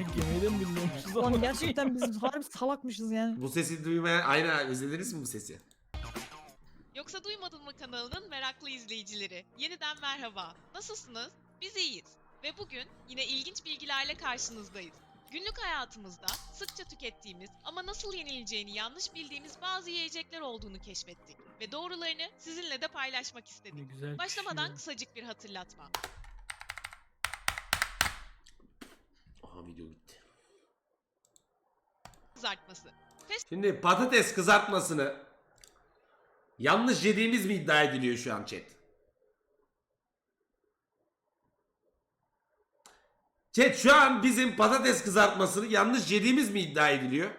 Yemeği de mi bilmiyormuşuz Lan gerçekten biz harbi salakmışız yani. Bu sesi duymaya aynen izlediniz mi bu sesi? Yoksa duymadın mı kanalının meraklı izleyicileri? Yeniden merhaba. Nasılsınız? Biz iyiyiz. Ve bugün yine ilginç bilgilerle karşınızdayız. Günlük hayatımızda sıkça tükettiğimiz ama nasıl yenileceğini yanlış bildiğimiz bazı yiyecekler olduğunu keşfettik. Ve doğrularını sizinle de paylaşmak Ne istedik. güzel Başlamadan pişiyor. kısacık bir hatırlatma. Video gitti. Kızartması. Şimdi patates kızartmasını yanlış yediğimiz mi iddia ediliyor şu an chat? Chat şu an bizim patates kızartmasını yanlış yediğimiz mi iddia ediliyor?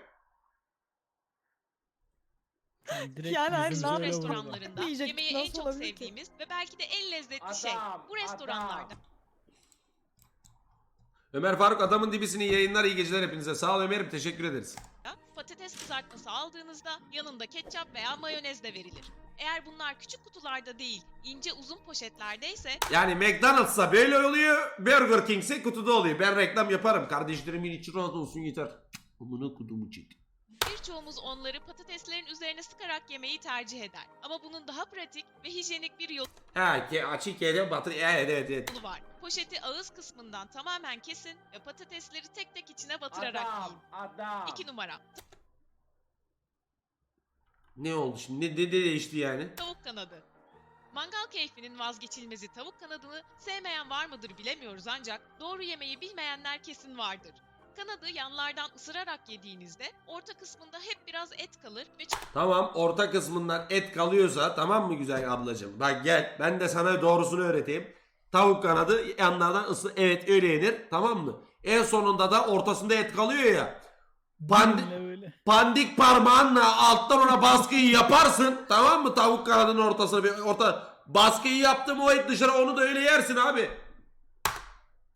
Yani direkt Yani yüzümüze ne Türk öyle vurdu. restoranlarında Yiyecek yemeği nasıl en çok olabilir ki? sevdiğimiz ve belki de en lezzetli şey Adam, bu restoranlarda Ömer Faruk adamın dibisini yayınlar iyi geceler hepinize. Sağ ol Ömer'im teşekkür ederiz. patates kızartması aldığınızda yanında ketçap veya mayonez de verilir. Eğer bunlar küçük kutularda değil, ince uzun poşetlerdeyse Yani McDonald's'a böyle oluyor, Burger King'se kutuda oluyor. Ben reklam yaparım. Kardeşlerimin içi rahat olsun yeter. Amına kudumu çek. Birçoğumuz onları patateslerin üzerine sıkarak yemeyi tercih eder. Ama bunun daha pratik ve hijyenik bir yolu Ha ki açık yere batır. Evet evet evet. var. Poşeti ağız kısmından tamamen kesin ve patatesleri tek tek içine batırarak Adam, yiyin. adam. 2 numara. Ne oldu şimdi? Ne, ne değişti yani? Tavuk kanadı. Mangal keyfinin vazgeçilmezi tavuk kanadını sevmeyen var mıdır bilemiyoruz ancak doğru yemeği bilmeyenler kesin vardır. Kanadı yanlardan ısırarak yediğinizde orta kısmında hep biraz et kalır ve Tamam orta kısmından et kalıyorsa tamam mı güzel ablacığım? Bak gel ben de sana doğrusunu öğreteyim. Tavuk kanadı yanlardan ısı evet öyle yenir tamam mı? En sonunda da ortasında et kalıyor ya. Böyle. pandik parmağınla alttan ona baskıyı yaparsın tamam mı? Tavuk kanadının ortasına bir orta baskıyı yaptım o et dışarı onu da öyle yersin abi.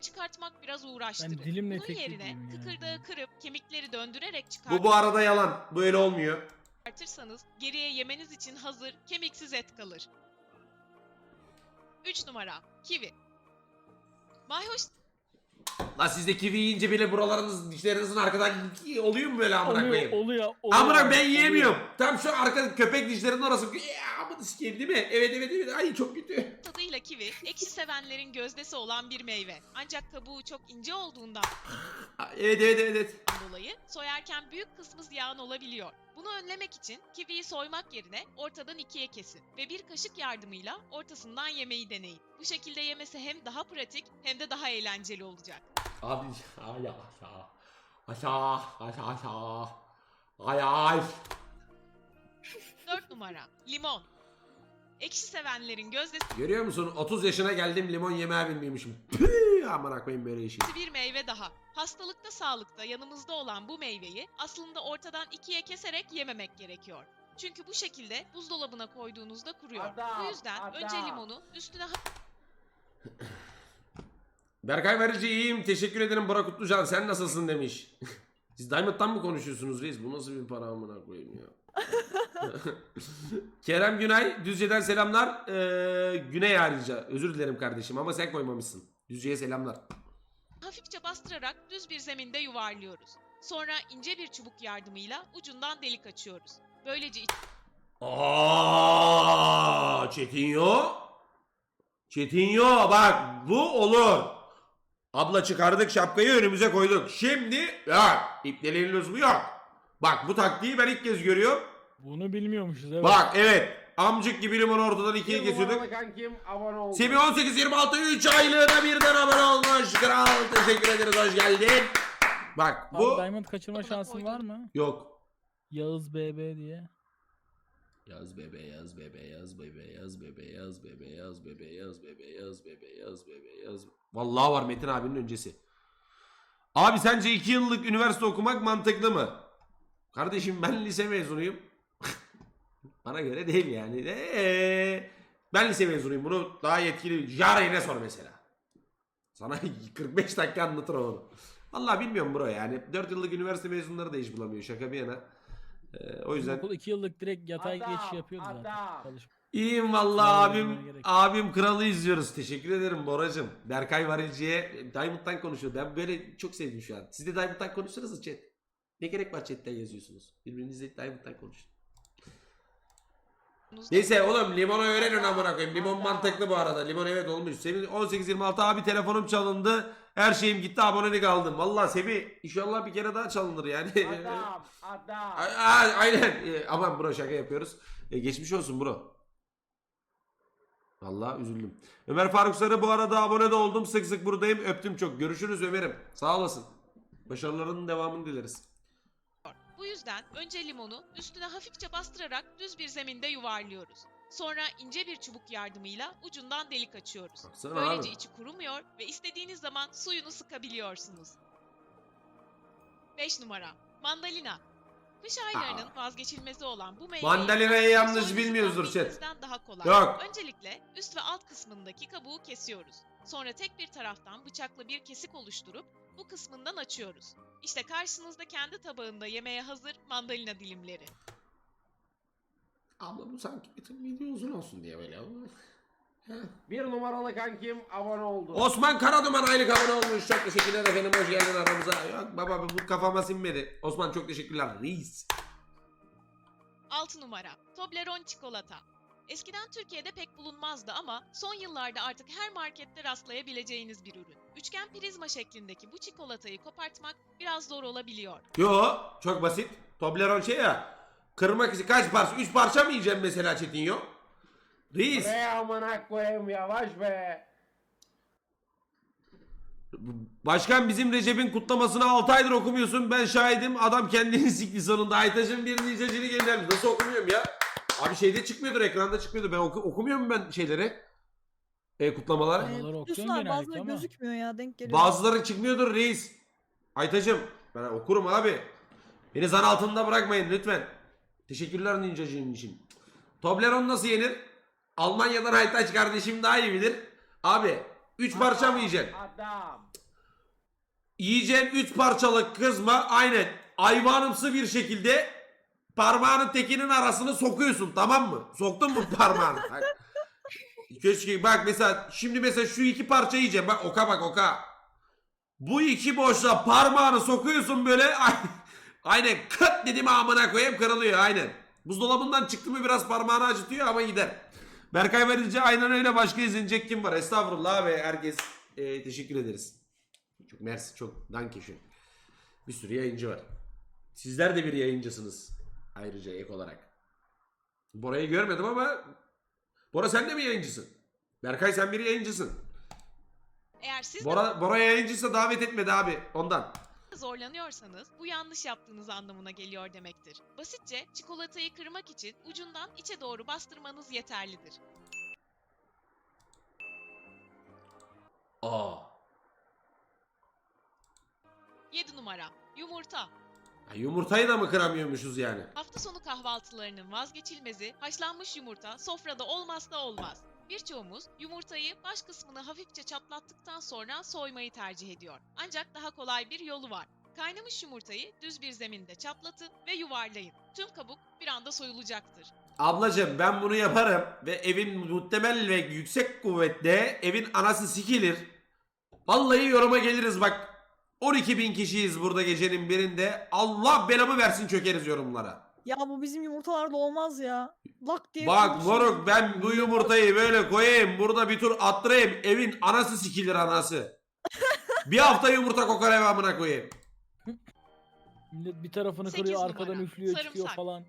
Çıkartmak biraz uğraştırır. Ben dilimle Bunun yerine yani. kıkırdağı kırıp kemikleri döndürerek Bu bu arada yalan. Böyle olmuyor. çıkartırsanız geriye yemeniz için hazır kemiksiz et kalır. 3 numara kivi. Mayhoş La siz de kivi yiyince bile buralarınız dişlerinizin arkadan oluyor mu böyle amına Oluyor, koyayım? oluyor, oluyor. Amına ben oluyor. yiyemiyorum. Tam şu arka köpek dişlerinin orası. Ya amına sikeyim değil mi? Evet evet evet. Ay çok kötü. Tadıyla kivi, ekşi sevenlerin gözdesi olan bir meyve. Ancak kabuğu çok ince olduğundan Evet evet evet. evet. dolayı soyarken büyük kısmı ziyan olabiliyor. Bunu önlemek için kiviyi soymak yerine ortadan ikiye kesin ve bir kaşık yardımıyla ortasından yemeyi deneyin. Bu şekilde yemesi hem daha pratik hem de daha eğlenceli olacak. Abi ay aşağı. Aşağı aşağı aşağı. Ay ay. 4 numara limon. Ekşi sevenlerin gözdesi Görüyor musun? 30 yaşına geldim limon yemeye bilmiyormuşum. Püh amına koyayım böyle işi. bir meyve daha. Hastalıkta sağlıkta yanımızda olan bu meyveyi aslında ortadan ikiye keserek yememek gerekiyor. Çünkü bu şekilde buzdolabına koyduğunuzda kuruyor. Adam, bu yüzden adam. önce limonu üstüne Berkay Verici iyiyim. Teşekkür ederim Burak Kutlucan. Sen nasılsın demiş. Siz Diamond'dan mı konuşuyorsunuz reis? Bu nasıl bir para amına koyayım ya. Kerem Günay Düzce'den selamlar. Ee, Güney ayrıca. Özür dilerim kardeşim ama sen koymamışsın. Düzce'ye selamlar. hafifçe bastırarak düz bir zeminde yuvarlıyoruz. Sonra ince bir çubuk yardımıyla ucundan delik açıyoruz. Böylece iç- Aa, Çetinyo. Çetinyo bak bu olur. Abla çıkardık şapkayı önümüze koyduk. Şimdi ya ipnelerin lüzumu yok. Bak bu taktiği ben ilk kez görüyorum. Bunu bilmiyormuşuz evet. Bak evet. Amcık gibi limonu ortadan ikiye kesiyorduk. kankim abone oldu. Semih 18-26 3 aylığına birden abone olmuş. Kral teşekkür ederiz hoş geldin. Bak Abi bu Diamond kaçırma şansın var mı? yok. Yağız BB diye. Yaz bebe yaz bebe yaz bebe yaz bebe yaz bebe yaz bebe yaz bebe yaz bebe yaz bebe yaz Vallahi var Metin abinin öncesi. Abi sence 2 yıllık üniversite okumak mantıklı mı? Kardeşim ben lise mezunuyum. Bana göre değil yani. Ee, ben lise mezunuyum. Bunu daha yetkili Jare'ne sor mesela. Sana 45 dakika anlatır onu. Vallahi bilmiyorum bro yani. 4 yıllık üniversite mezunları da iş bulamıyor. Şaka bir yana. Ee, o yüzden Okul 2 yıllık direkt yatay Adam, geçiş yapıyordu zaten. adam. Çalış- İyiyim vallahi abim. demeye gerek yok. Abim kralı izliyoruz. Teşekkür ederim Boracım. Berkay Varilci'ye Diamond'dan konuşuyor. Ben böyle çok sevdim şu an. Siz de Diamond'dan konuşsanız chat. Ne gerek var chatten yazıyorsunuz? Birbirinizle Diamond'dan konuşun. Neyse oğlum limonu öğrenin amına koyayım. Limon mantıklı bu arada. Limon evet olmuş. Semih 1826 abi telefonum çalındı. Her şeyim gitti abonelik aldım. Vallahi Semih inşallah bir kere daha çalınır yani. Adam, adam. A- a- Aynen. E, aman bro şaka yapıyoruz. E, geçmiş olsun bro. Vallahi üzüldüm. Ömer Faruk Sarı bu arada abone de oldum. Sık sık buradayım. Öptüm çok. Görüşürüz Ömer'im. Sağ olasın. Başarılarının devamını dileriz. Yüzden önce limonu üstüne hafifçe bastırarak düz bir zeminde yuvarlıyoruz. Sonra ince bir çubuk yardımıyla ucundan delik açıyoruz. Baksana Böylece abi. içi kurumuyor ve istediğiniz zaman suyunu sıkabiliyorsunuz. 5 numara. Mandalina. Kış aylarının vazgeçilmezi olan bu meyveyi Mandalinayı soyunu bilmiyoruzdur chat. daha kolay. Yok. Öncelikle üst ve alt kısmındaki kabuğu kesiyoruz. Sonra tek bir taraftan bıçakla bir kesik oluşturup bu kısmından açıyoruz. İşte karşınızda kendi tabağında yemeğe hazır mandalina dilimleri. Abla bu sanki bütün video uzun olsun diye böyle. Bir numaralı kankim abone oldu. Osman Karaduman aylık abone olmuş. Çok teşekkürler efendim. Hoş geldin aramıza. Yok baba bu kafama sinmedi. Osman çok teşekkürler. Reis. 6 numara. Toblerone çikolata. Eskiden Türkiye'de pek bulunmazdı ama son yıllarda artık her markette rastlayabileceğiniz bir ürün. Üçgen prizma şeklindeki bu çikolatayı kopartmak biraz zor olabiliyor. Yo çok basit. Toblerone şey ya. Kırmak için kaç parça? 3 parça mı yiyeceğim mesela Çetinyo? Reis. Be amına koyayım yavaş be. Başkan bizim Recep'in kutlamasını 6 aydır okumuyorsun. Ben şahidim. Adam kendini sikti sonunda. Aytaş'ın bir nicecini göndermiş. Nasıl okumuyorum ya? Abi şeyde çıkmıyordur ekranda çıkmıyordur. Ben oku okumuyor muyum ben şeyleri? E, kutlamaları. Bazıları Ee, okuyorsun abi genellikle bazıları ama. gözükmüyor ya denk geliyor. Bazıları çıkmıyordur reis. Aytaç'ım ben okurum abi. Beni zan altında bırakmayın lütfen. Teşekkürler Ninjacığım için. Toblerone nasıl yenir? Almanya'dan Aytaç kardeşim daha iyi bilir. Abi 3 parça mı yiyeceksin? Adam. Yiyeceğin 3 parçalık kızma aynen hayvanımsı bir şekilde parmağının tekinin arasını sokuyorsun tamam mı? Soktun mu parmağını? Bak. Keşke bak mesela şimdi mesela şu iki parça yiyeceğim bak oka bak oka. Bu iki boşluğa parmağını sokuyorsun böyle ay- aynen kıt dedim amına koyayım kırılıyor aynen. Buzdolabından çıktı mı biraz parmağını acıtıyor ama gider. Berkay Verici aynen öyle başka izlenecek kim var? Estağfurullah abi herkes e, teşekkür ederiz. Çok mersi çok dankeschön. Bir sürü yayıncı var. Sizler de bir yayıncısınız. Ayrıca ek olarak. Bora'yı görmedim ama Bora sen de mi yayıncısın? Berkay sen bir yayıncısın. Eğer siz Bora, Bora yayıncıysa davet etmedi abi ondan. zorlanıyorsanız bu yanlış yaptığınız anlamına geliyor demektir. Basitçe çikolatayı kırmak için ucundan içe doğru bastırmanız yeterlidir. Aa. 7 numara. Yumurta. Ha, Yumurtayı da mı kıramıyormuşuz yani? Hafta sonu kahvaltılarının vazgeçilmezi haşlanmış yumurta sofrada olmazsa olmaz. Birçoğumuz yumurtayı baş kısmını hafifçe çatlattıktan sonra soymayı tercih ediyor. Ancak daha kolay bir yolu var. Kaynamış yumurtayı düz bir zeminde çatlatın ve yuvarlayın. Tüm kabuk bir anda soyulacaktır. Ablacım ben bunu yaparım ve evin muhtemel ve yüksek kuvvetle evin anası sikilir. Vallahi yoruma geliriz bak. 12 bin kişiyiz burada gecenin birinde. Allah belamı versin çökeriz yorumlara. Ya bu bizim yumurtalarda olmaz ya. Lak diye Bak moruk ben bu yumurtayı böyle koyayım burada bir tur attırayım evin anası sikilir anası. bir hafta yumurta kokar ev amına koyayım. Millet bir tarafını Sekiz kırıyor arkadan üflüyor çıkıyor Sarımsak. falan.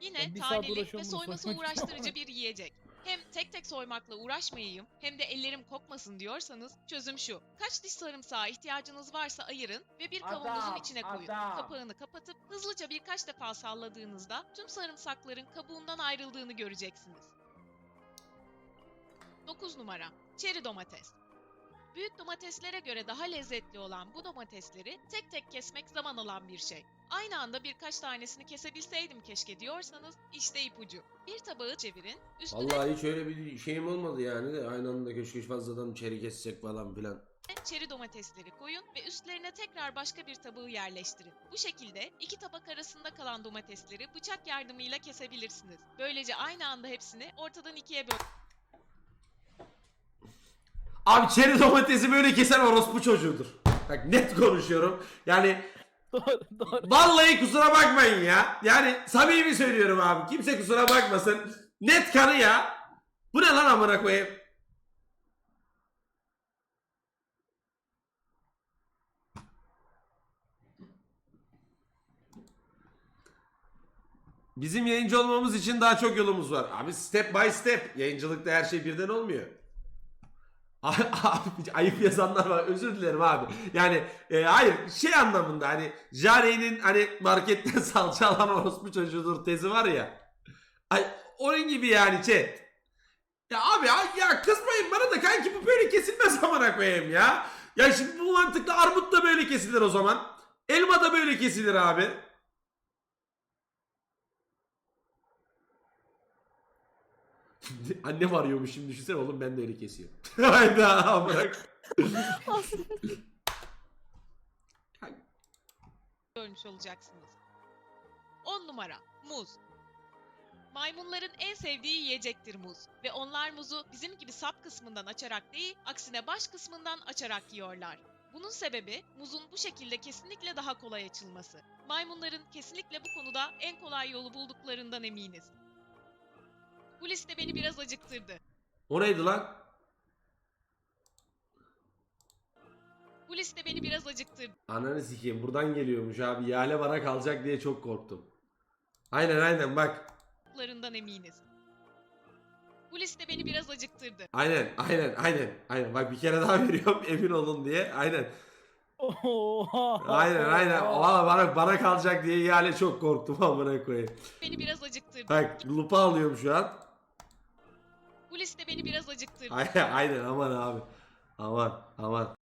Yine Ben bir saat taneli ve bunu soyması için. uğraştırıcı bir yiyecek. Hem tek tek soymakla uğraşmayayım hem de ellerim kokmasın diyorsanız çözüm şu. Kaç diş sarımsağa ihtiyacınız varsa ayırın ve bir kavanozun Adam, içine koyun. adam. Kapağını kapatıp hızlıca birkaç defa salladığınızda tüm sarımsakların kabuğundan ayrıldığını göreceksiniz. 9 numara. Çeri domates. Büyük domateslere göre daha lezzetli olan bu domatesleri tek tek kesmek zaman alan bir şey. Aynı anda birkaç tanesini kesebilseydim keşke diyorsanız işte ipucu. Bir tabağı çevirin, üstüne Vallahi hiç öyle bir şeyim olmadı yani de aynı anda köşke fazladan içeri kesecek falan filan. çeri domatesleri koyun ve üstlerine tekrar başka bir tabağı yerleştirin. Bu şekilde iki tabak arasında kalan domatesleri bıçak yardımıyla kesebilirsiniz. Böylece aynı anda hepsini ortadan ikiye böl. Abi çeri domatesi böyle kesen orospu çocuğudur. Bak net konuşuyorum. Yani Doğru doğru. vallahi kusura bakmayın ya. Yani samimi söylüyorum abi. Kimse kusura bakmasın. Net kanı ya. Bu ne lan amına koyayım? Bizim yayıncı olmamız için daha çok yolumuz var. Abi step by step. Yayıncılıkta her şey birden olmuyor. Ayıp yazanlar var. Özür dilerim abi. Yani e, hayır şey anlamında hani Jare'nin hani marketten salça alan orospu çocuğudur tezi var ya. Ay onun gibi yani chat. Ya abi ya kızmayın bana da kanki bu böyle kesilmez amına koyayım ya. Ya şimdi bu mantıkla armut da böyle kesilir o zaman. Elma da böyle kesilir abi. Annem arıyormuş şimdi düşünsene oğlum ben de öyle kesiyorum. Hayda amına bölmüş olacaksınız. 10 numara muz. Maymunların en sevdiği yiyecektir muz ve onlar muzu bizim gibi sap kısmından açarak değil, aksine baş kısmından açarak yiyorlar. Bunun sebebi muzun bu şekilde kesinlikle daha kolay açılması. Maymunların kesinlikle bu konuda en kolay yolu bulduklarından eminiz. Bu liste beni biraz acıktırdı. O neydi lan? Bu liste beni biraz acıktırdı. Ananı sikeyim buradan geliyormuş abi. Yale bana kalacak diye çok korktum. Aynen aynen bak. Larından eminiz. Bu liste beni biraz acıktırdı. Aynen aynen aynen. Aynen bak bir kere daha veriyorum emin olun diye. Aynen. Aynen aynen. Valla bana, bana kalacak diye Yale çok korktum amına koyayım. Beni biraz acıktırdı. Bak lupa alıyorum şu an. Bu liste beni biraz acıktırdı. Aynen aman abi. Aman aman.